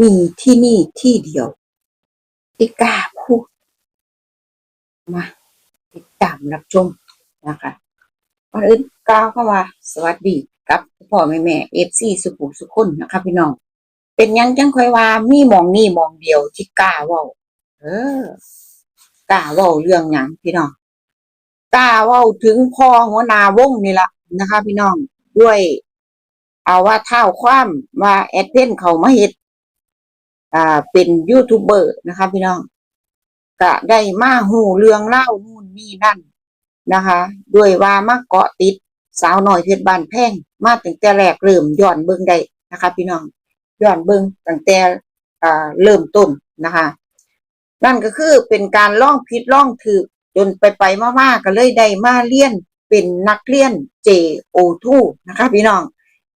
มีที่นี่ที่เดียว ที่กล้าพูดมาติดตามรับชมนะคะก่อนอื่นก้าวเข้ามาสวัสดีกับพ่อแม่แม่เอฟซีสุขุสุขคนนะคะพี่น้อง เป็นยังจังค่อยว่ามีมองนี่มองเดียวที่กล้าว้าเออกล้าว้าเรื่องหยังพี่น้องกล้าว้าถึงพ่อหัวนาวงนี่ละนะคะ พี่น้องด้วย เอาว่าเท่าความว่าแอดเพนเขามาเฮ็ด อ่าเป็นยูทูบเบอร์นะคะพี่น้องก็ได้มาหูเรื่องเล่านู่นนี่นั่นนะคะด้วยว่ามาเกาะติดสาวหน่อยเพชรบานแพงมาตั้งแต่แรกเริ่มย้อนเบิ่งได้นะคะ พี่น้องย้อนเบิ่งตั้งแต่อ่าเริ่มต้นนะคะ นั่นก็คือเป็นการล่องผิดล่องถือจนไปไปมากๆก็เลยได้มาเรียนเป็นนักเรียน JO2 นะคะพี่น้อง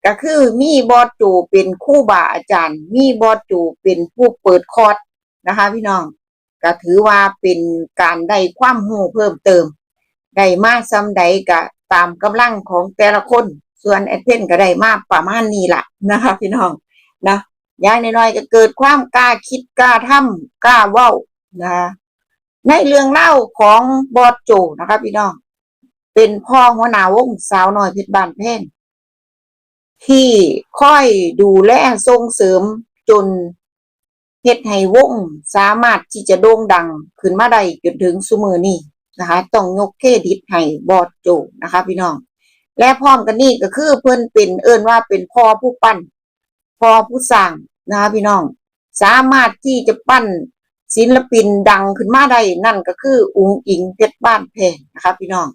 ก็คือมีบอสจูเป็นคู่บาอาจารย์ มีบอสจูเป็นผู้เปิดคอร์สนะคะ พี่น้องก็ถือว่าเป็นการได้ความรู้เพิ่มเติมได้มาซ้ำใดก็ตามกำลังของแต่ละคน ส่วนแอดเพนก็ได้มาประมาณนี้ละนะคะ พี่น้องนะอย่างน้อยๆก็เกิดความกล้าคิดกล้าทำกล้าเว้านะคะในเรื่องเล่าของบอสโจนะคะพี่น้อง เป็นพ่อหัวหน้าวงสาวน้อยเพชรบานแพง ที่ค่อยดูแลส่งเสริมจนเฮ็ดให้วงสามารถที่จะโด่งดังขึ้นมาได้จนถึงซุมือนี้นะคะ ต้องยกเครดิตให้บอสโจนะคะ พี่น้อง และพร้อมกันนี้ก็คือเพิ่อนเป็นเอิ้นว่าเป็นพ่อผู้ปั้นพ่อผู้สร้างนะคะพี่น้อง สามารถที่จะปั้นศิลปินดังขึ้นมาได้นั่นก็คืออุงอิงเพชรบ้านแพงนะคะพี่น้อง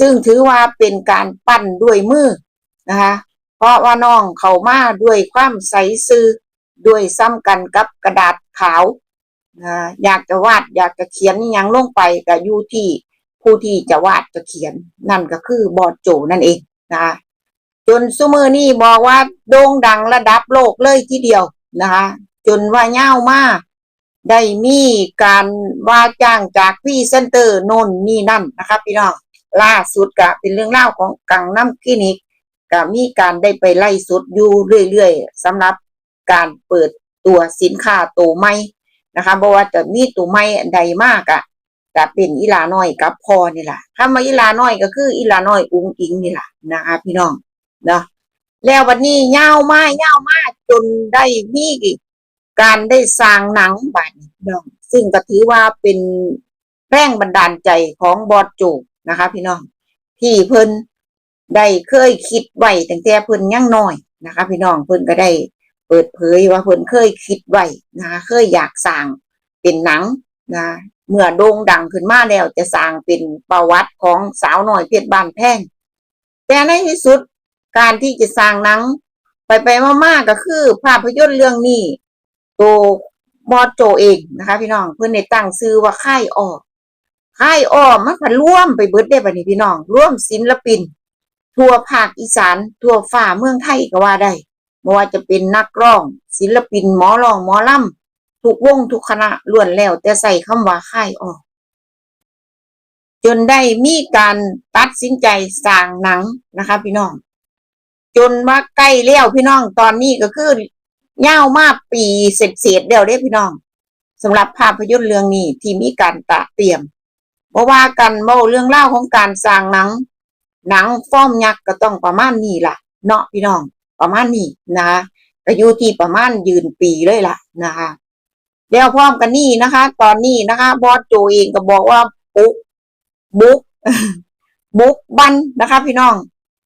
ซึ่งถือว่าเป็นการปั้นด้วยมือนะคะ เพราะว่าน้องเขามาด้วยความใสซื่อด้วยซ้ำกันกับกระดาษขาวนะอยากจะวาดอยากจะเขียนยังลงไปก็อยู่ที่ผู้ที่จะวาดจะเขียน นั่นก็คือบอดโจนั่นเองนะคะจนซุมือนี่บอกว่าโด่งดังระดับโลกเลยทีเดียวนะคะจนว่าเง่าวมาได้มีการว่าจ้างจากพี่เซนเตอร์โน่นนี่นั่นนะคะพี่น้องล่าสุดก็เป็นเรื่องเล่าของกังน้ำคลินิก ก็มีการได้ไปไล่สดอยู่เรื่อยๆสำหรับการเปิดตัวสินค้าตัวใหม่นะคะเพราะว่าจะมีตัวใหม่ใดมากอะจะเป็นอีลาน้อยกับพอนี่แหละคำว่าอีลาน้อยก็คืออีลาน้อยอุ้งอิงนี่แหละนะคะพี่น้องเนาะแล้ววันนี้ยามากยาวมากจนได้มีการได้สร้างหนังบัดนี้พี่น้อง ซึ่งก็ถือว่าเป็นแรงบันดาลใจของบอสโจนะคะ พี่น้อง ที่เพิ่น ได้เคยคิดไว้ตั้งแต่เพิ่นยังน้อยนะคะ พี่น้องเพิ่นก็ได้เปิดเผยว่าเพิ่นเคยคิดไว้นะคะเคยอยากสร้างเป็นหนังนะเมื่อโด่งดังขึ้นมาแล้วจะสร้างเป็นประวัติของสาวน้อยเพชรบานแพงแต่ในที่สุดการที่จะสร้างหนัง ไปไปมากๆก็คือ ภาพยนตร์เรื่องนี้ตัวบอสโจเองนะคะ พี่น้องเพื่อนในตั้งซื้อว่าค่ายออกค่ายออมมันผันร่วมไปเบิดได้บัดนี้พี่น้องร่วมศิลปิน ทั่วภาคอีสาน ทั่วฝ่าเมืองไทยก็ว่าได้ไม่ว่าจะเป็นนักร้อง ศิลปินหมอร้องหมอลำทุกวงทุกคณะล้วนแล้ว แต่ใส่คำว่าค่ายออก จนได้มีการตัดสินใจสร้างหนังนะคะ พี่น้อง จนว่าใกล้แล้วพี่น้องตอนนี้ก็คือยาวมาปีเสร็จเสร็จเดียวเด้พี่น้องสำหรับภาพยนตร์เรื่องนี้ที่มีการตระเตรียมเพราะว่ากันเมาเรื่องเล่าของการสร้างหนัง หนังฟ้อมยักษ์ก็ต้องประมาณนี้ล่ะ เนาะพี่น้อง ประมาณนี้นะคะก็อยู่ที่ประมาณยืนปีเลยล่ะนะคะแล้วพร้อมกันนี่นะคะ ตอนนี้นะคะบอสโจเองก็บอกว่าปุ๊กบุ๊กบุ๊กบันนะคะ พี่น้อง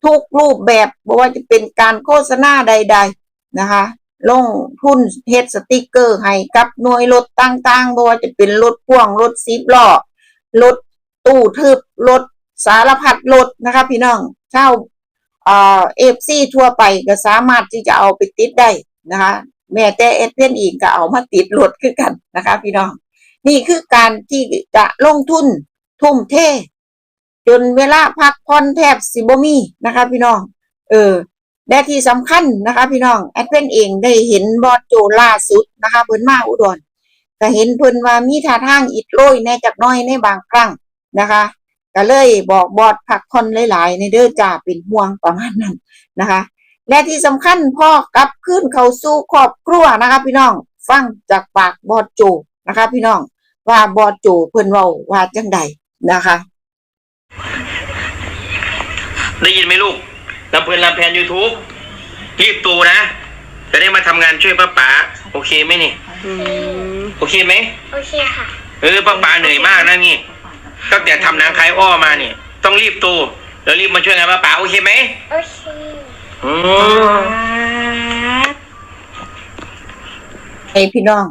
ทุกรูปแบบไม่ว่าจะเป็นการโฆษณาใด ๆนะคะ ลงทุนเฮดสติกเกอร์ให้กับหน่วยรถต่างๆไม่ว่าจะเป็นรถพ่วงรถสิบล้อรถตู้ทึบรถ สารพัดรถนะคะพี่น้องเช่าเอฟซีทั่วไปก็สามารถที่จะเอาไปติดได้นะคะ แม้แต่เอสเพนอีกก็เอามาติดรถคือกันนะคะ พี่น้อง นี่คือการที่จะลงทุนทุ่มเท จนเวลาพักผ่อนแทบสิบมีนะคะ พี่น้อง เออและที่สำคัญนะคะ พี่น้องแอดเพนเองได้เห็นบอสโจล่าสุดนะคะเพิ่นมาอุดรก็เห็นเพิ่นว่ามีท่าทางอิดโรยแน่จักน้อยในบางครั้งนะคะ ก็เลยบอกบอดพักผ่อนหลายๆ ในเด้อจ่าเป็นห่วงประมาณนั้นนะคะ และที่สำคัญพ่อกลับขึ้นเข้าสู่ครอบครัวนะคะ พี่น้องฟังจากปากบอดโจนะคะ พี่น้องว่าบอดโจเพิ่นเว้าว่าจังใดนะคะ ได้ยินไหมลูกลำเพลินลำแพนยูทูบรีบตูนะ จะได้มาทำงานช่วยป้าป๋าโอเคไหมนี่ โอเคไหม โอเคค่ะ เออป้าป๋าเหนื่อยมากนะนี่ ตั้งแต่ทำหนังคลายอ้อมาเนี่ยต้องรีบตูแล้วรีบมาช่วยงานป้าป๋าโอเคไหมโอเคอืมให้พี่น้อง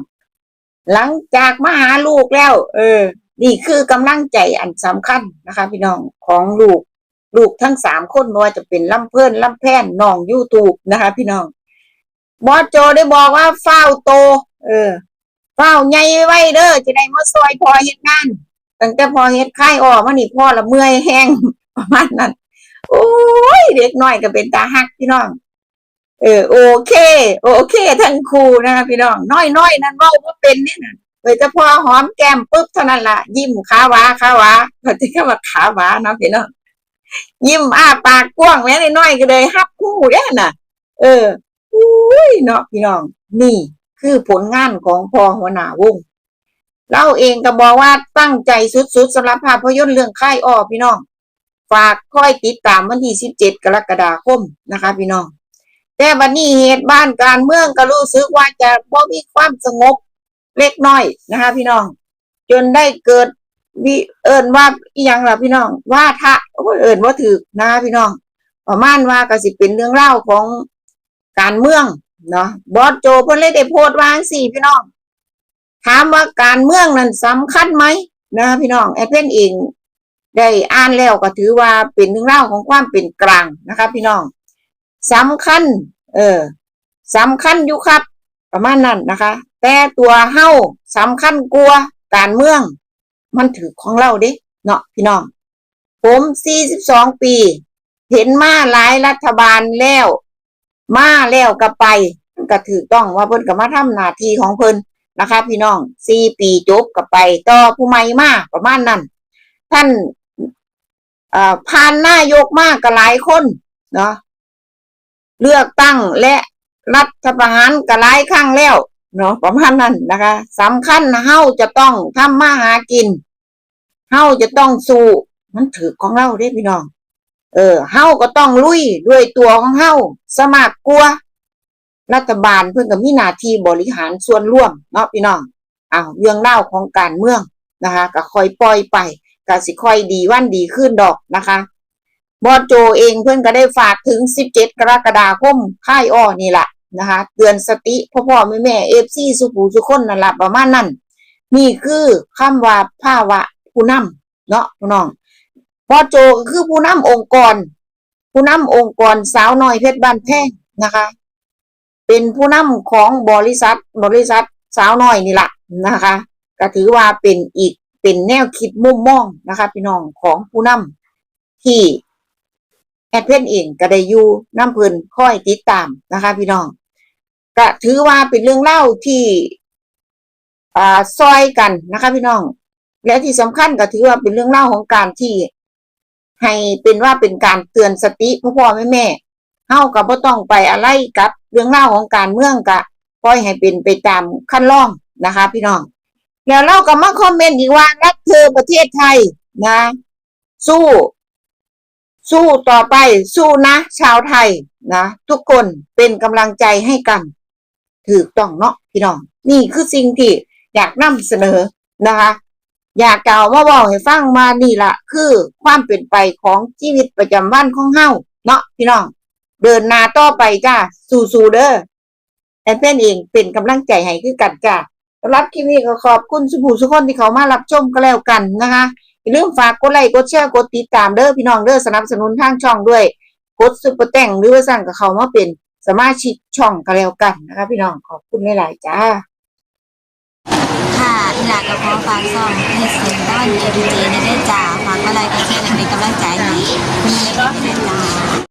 หลังจากมาหาลูกแล้ว เออ นี่คือกำลังใจอันสำคัญนะคะ พี่น้องของลูก ลูกทั้งสามคนไม่ว่าจะเป็นลำเพิ่นลำแพนน้องยูทูบนะคะ พี่น้องบอสโจได้บอกว่าเฝ้าวโต เออเฝ้าวใหญ่ไว้เด้อจะได้มาซอยพอเฮ็ดงาน ตั้งแต่พอเฮ็ดค่ออกมานี่พ่อละเมื่อยแห้งประมาณนั้นโอ้ยเด็กน้อยก็เป็นตาฮักพี่น้องเออโอเค โอเคทั้งครูนะคะพี่น้องน้อยน้อยนั่นว่าว่าเป็นนี่นะเอยแต่พอหอมแก้มปุ๊บเท่านั้นละยิ้มขาวาขาวาเขาจะเข้ามาขาวาเนาะพี่น้องยิ้มอ้าปากกว้างแม้น้อยก็เลยฮับคู่เด้น่ะ เอออุ้ยเนาะพี่น้อง นี่คือผลงานของพอหัวหน้าวง เราเองก็บอกว่าตั้งใจสุดๆสำหรับภาพยนตร์เรื่องค่ายอ้อพี่น้อง ฝากคอยติดตามวันที่ 17 กรกฎาคมนะคะ พี่น้อง แต่วันนี้เหตุบ้านการเมืองก็รู้สึกว่าจะบ่มีความสงบเล็กน้อยนะคะ พี่น้อง จนได้เกิดวิเอิญว่าอีหยังล่ะพี่น้อง ว่าทะเอิญว่าถือนะคะพี่น้อง ประมาณว่าก็สิเป็นเรื่องเล่าของการเมืองเนาะบอสโจเพิ่นเลยได้โพสต์วางสี่พี่น้อง ถามว่าการเมืองนั้นสำคัญไหมนะคะพี่น้องแอดเพนเองได้อ่านแล้วก็ถือว่าเป็นเรื่องเล่าของความเป็นกลางนะคะ พี่น้องสำคัญ เออสำคัญอยู่ครับ ประมาณนั้นนะคะ แต่ตัวเฮาสำคัญกลัวการเมือง มันถือของเราเด้เนาะพี่น้อง ผม 42 ปี เห็นมาหลายรัฐบาลแล้ว มาแล้วก็ไปก็ถือต้องว่าเพิ่นก็มาทำหน้าที่ของเพิ่น นะคะ พี่น้อง4ปีจบก็ไปต่อผู้ใหม่มาประมาณนั้น ท่านผ่านหน้ายกมากก็หลายคนเนาะเลือกตั้งและรัฐประหารก็หลายครั้งแล้วเนาะประมาณนั้นนะคะสำคัญเฮาจะต้องทำมาหากินเฮาจะต้องสู้มันถือของเราเด้พี่น้อง เออเฮาก็ต้องลุยด้วยตัวของเฮาสมัครกลัว รัฐบาลเพิ่นก็มีหน้าที่บริหารส่วนร่วมเนาะพี่น้องอ้าวเรื่องเล่าของการเมืองนะคะก็ค่อยปล่อยไปก็สิค่อยดีวันดีขึ้นดอกนะคะบอโจเองเพื่อนก็ได้ฝากถึง 17 กรกฎาคมค่ายอ้อนี่แหละนะคะเตือนสติพ่อพ่อแม่แม่เอฟซีสุผูสุคนนั่นแหละประมาณนั้น นี่คือคำว่าภาวะผู้นำเนาะพี่น้องบอโจก็คือผู้นำองค์กร ผู้นำองค์กรสาวน้อยเพชรบ้านแพงนะคะ เป็นผู้นำของบริษัทบริษัทสาวน้อยนี่แหละนะคะก็ถือว่าเป็นอีกเป็นแนวคิดมุมมองนะคะ พี่น้องของผู้นำที่แอดเพนเองก็ได้อยู่น้ำเพิ่นค่อยติดตามนะคะ พี่น้องก็ถือว่าเป็นเรื่องเล่าที่อ่าซอยกันนะคะ พี่น้อง และที่สำคัญก็ถือว่าเป็นเรื่องเล่าของการที่ให้เป็นว่าเป็นการเตือนสติพ่อพ่อแม่แม่ เฮากับบ่ต้องไปอะไรกับเรื่องเล่าของการเมืองกะปล่อยให้เป็นไปตามขั้นล่องนะคะ พี่น้อง แล้วเราก็มาคอมเมนต์อีกว่ารักเธอประเทศไทยนะ สู้ สู้ต่อไป สู้นะ ชาวไทยนะทุกคนเป็นกำลังใจให้กันถูกต้องเนาะพี่น้อง นี่คือสิ่งที่อยากนำเสนอนะคะ อยากกล่าวว่าบอกให้ฟังมานี่ละคือความเป็นไปของชีวิตประจำวันของเฮาเนาะพี่น้อง เดินหน้าต่อไปจ้าสู้ๆเด้อแอนเป็นเองเป็นกำลังใจให้คือกันจ้าสำหรับคลิปนี้ก็ขอบคุณสุภูสุคนที่เขามารับชมก็แล้วกันนะคะอย่าลืมฝากกดไลค์กดแชร์กดติดตามเด้อพี่น้องเด้อสนับสนุนทางช่องด้วยกดซุปเปอร์แต่งหรือว่าสั่งกับเขามาเป็นสมาชิกช่องก็แล้วกันนะคะพี่น้องขอบคุณหลายๆจ้าค่ะอีหลากก็ขอฝากซ่องเฮ็ดเสียงต้อนเอดีเจในเด้จ้าฝากอะไรก็แค่เป็นกำลังใจให้มีเล็กๆ